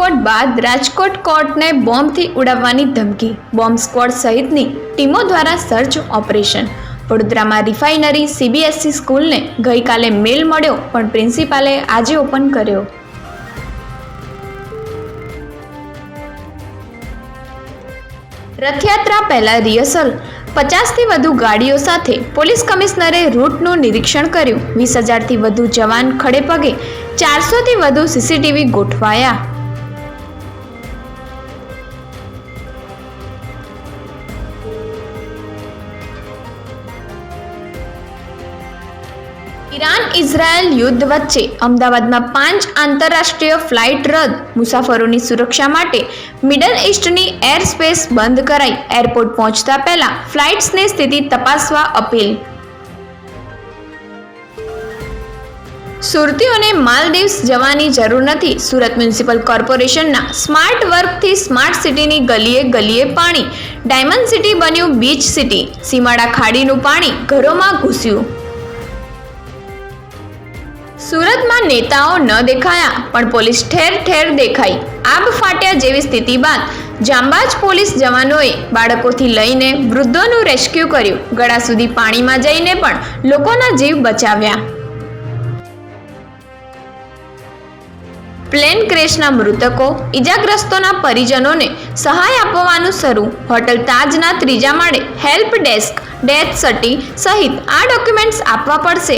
બાદ રાજકોટ કોર્ટને બોમ્બથી ઉડાવવાની ધમકી. Bomb squad સહિતની ટીમો દ્વારા સર્ચ ઓપરેશન. વડોદરામાં રિફાઇનરી સીબીએસસી સ્કૂલને ગઈકાલે મેલ મળ્યો, પણ પ્રિન્સિપાલે આજે ઓપન કર્યો. રથયાત્રા પહેલા રિહર્સલ. પચાસથી વધુ ગાડીઓ સાથે પોલીસ કમિશનરે રૂટનું નિરીક્ષણ કર્યું. વીસ હજારથી વધુ જવાન ખડે પગે, ચારસોથી વધુ સીસીટીવી ગોઠવાયા. ઈરાન ઇઝરાયલ યુદ્ધ વચ્ચે અમદાવાદમાં પાંચ આંતરરાષ્ટ્રીય ફ્લાઇટ રદ. મુસાફરોની સુરક્ષા માટે મિડલ ઇસ્ટની એર સ્પેસ બંધ કરાઈ. એરપોર્ટ પહોંચતા પહેલા ફ્લાઇટ્સની સ્થિતિ તપાસવા અપીલ. સુરતીઓને માલદીવ્સ જવાની જરૂર નથી. સુરત મ્યુનિસિપલ કોર્પોરેશનના સ્માર્ટ વર્કથી સ્માર્ટ સિટીની ગલીએ ગલીએ પાણી. ડાયમંડ સિટી બન્યું બીચ સિટી. સીમાડા ખાડીનું પાણી ઘરોમાં ઘૂસ્યું. સુરતમાં નેતાઓ ન દેખાયા, પણ પોલીસ ઠેર ઠેર દેખાઈ. આબ ફાટ્યા જેવી સ્થિતિ બાદ જાંબાજ પોલીસ જવાનોએ બાળકોથી લઈને વૃદ્ધોનું રેસ્ક્યુ કર્યું. ગળા સુધી પાણીમાં જઈને પણ લોકોના જીવ બચાવ્યા. પ્લેન ક્રેશના મૃતકો, ઈજાગ્રસ્તોના પરિજનોને સહાય આપવાનું શરૂ. હોટલ તાજના ત્રીજા માળે હેલ્પ ડેસ્ક, ડેથ સર્ટી સહિત આ ડોક્યુમેન્ટ્સ આપવા પડશે.